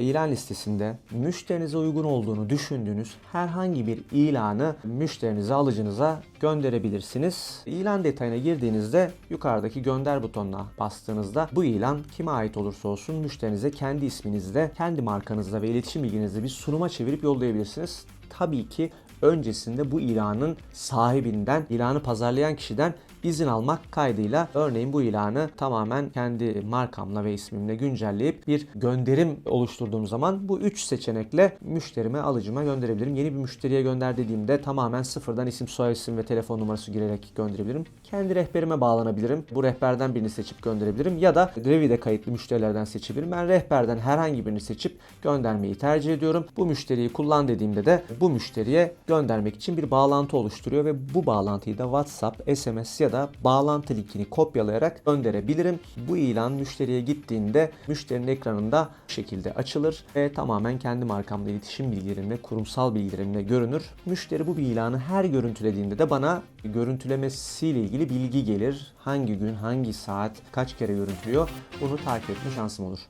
ilan listesinde müşterinize uygun olduğunu düşündüğünüz herhangi bir ilanı müşterinize, alıcınıza gönderebilirsiniz. İlan detayına girdiğinizde yukarıdaki gönder butonuna bastığınızda bu ilan kime ait olursa olsun müşterinize kendi isminizle, kendi markanızla ve iletişim bilginizle bir sunuma çevirip yollayabilirsiniz. Tabii ki öncesinde bu ilanın sahibinden, ilanı pazarlayan kişiden izin almak kaydıyla örneğin bu ilanı tamamen kendi markamla ve ismimle güncelleyip bir gönderim oluşturduğum zaman bu üç seçenekle müşterime, alıcıma gönderebilirim. Yeni bir müşteriye gönder dediğimde tamamen sıfırdan isim, soyisim ve telefon numarası girerek gönderebilirim. Kendi rehberime bağlanabilirim. Bu rehberden birini seçip gönderebilirim ya da Revi'de kayıtlı müşterilerden seçebilirim. Ben rehberden herhangi birini seçip göndermeyi tercih ediyorum. Bu müşteriyi kullan dediğimde de bu müşteriye göndermek için bir bağlantı oluşturuyor ve bu bağlantıyı da WhatsApp, SMS ya da bağlantı linkini kopyalayarak gönderebilirim. Bu ilan müşteriye gittiğinde müşterinin ekranında bu şekilde açılır ve tamamen kendi markamda iletişim bilgilerimle, kurumsal bilgilerimle görünür. Müşteri bu ilanı her görüntülediğinde de bana görüntülemesiyle ilgili bilgi gelir. Hangi gün, hangi saat, kaç kere görüntülüyor bunu takip etme şansım olur.